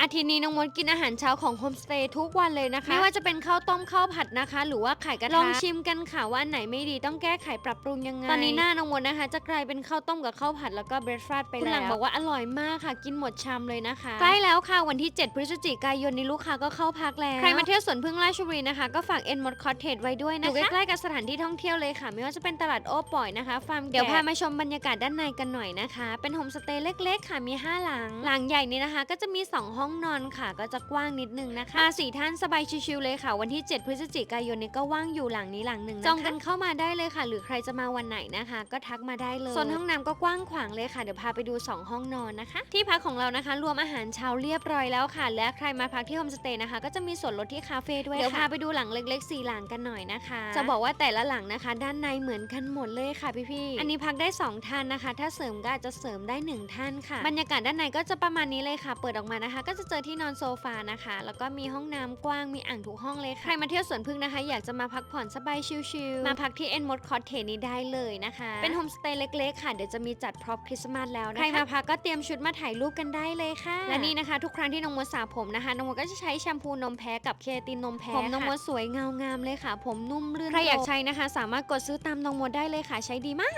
อาทิตย์นี้น้องมดกินอาหารเช้าของโฮมสเตย์ทุกวันเลยนะคะ ไม่ว่าจะเป็นข้าวต้มข้าวผัดนะคะ หรือว่าไข่กระทะลองชิมกันค่ะว่าอันไหนไม่ดีต้องแก้ไขปรับปรุงยังไง ตอนนี้หน้าน้องมดนะคะ จะกลายเป็นข้าวต้มกับข้าวผัดแล้วก็เบรดฟาสไปแล้วคุณหลังบอกว่าอร่อยมากค่ะ กินหมดชามเลยนะคะ ใกล้แล้วค่ะวันที่ 7 พฤศจิกายนนี้ลูกค้าก็เข้าพักแล้ว ใครมาเที่ยวสวนพึ่งราชบุรีนะคะก็ฝากเอ็นมดคอ t เทจไว้ด้วยนะคะอยู่ใกล้ๆกับสถานที่ท่องเที่ยวเลยค่ะ ไม่ว่าจะเป็นตลาดโอ้ปล่อยนะคะฟาร์มเดี๋ยวพามาชมบรรยากาศด้านในกันหน่อยนะคะ เป็นโฮมสเตย์เล็ก ๆ ค่ะมี 5 หลัง หลังใหญ่นี้นะคะ ก็จะมี 2 ห้องนอนค่ะ ก็จะกว้างนิดนึงนะคะมาสี่ท่านสบายชิวๆเลยค่ะ วันที่ 7 พฤศจิกายนนี้ก็ว่างอยู่หลังนี้หลังหนึ่งนะคะจองกันเข้ามาได้เลยค่ะ หรือใครจะมาวันไหนนะคะ ก็ทักมาได้เลยส่วนห้องน้ำก็กว้างขวางเลยค่ะเดี๋ยวพาไปดู 2 ห้องนอนนะคะ ที่พักของเรานะคะ รวมอาหารเช้าเรียบร้อยแล้วค่ะ และใครมาพักที่โฮมสเตย์นะคะ ก็จะมีส่วนลดที่คาเฟ่ด้วยเดี๋ยวพาไปดูหลังเล็กๆสี่หลังกันหน่อยนะคะ จะบอกว่าแต่ละหลังนะคะ ด้านในเหมือนกันหมดเลยค่ะพี่ๆอันนี้พักได้สองท่านนะคะ ถ้าเสริมก็อาจจะเสริมได้หนึ่งท่านค่ะ บรรยากาศด้านในก็จะประมาณนี้เลยค่ะ เปิดออกมานะคะก็จะเจอที่นอนโซฟานะคะ แล้วก็มีห้องน้ำกว้างมีอ่างทุกห้องเลยค่ะ ใครมาเที่ยวสวนพึ่งนะคะ อยากจะมาพักผ่อนสบายชิลๆ มาพักที่เอ็นมดคอ t เทนี้ได้เลยนะคะ เป็นโฮมสเตย์เล็กๆค่ะ เดี๋ยวจะมีจัดพร็อพคริสต์มาสแล้วนะคะ ใครมาพักก็เตรียมชุดมาถ่ายรูปกันได้เลยค่ะ และนี่นะคะ ทุกครั้งที่น้องมดสระผมนะคะ น้องมดก็จะใช้แชมพูนมแพ้กับเคตินนมแพ้ผมน้องมดสวยเงางามเลยค่ะ ผมนุ่มลื่น ใครอยากใช้นะคะ สามารถกดซื้อตามน้องมดได้เลยค่ะ ใช้ดีมาก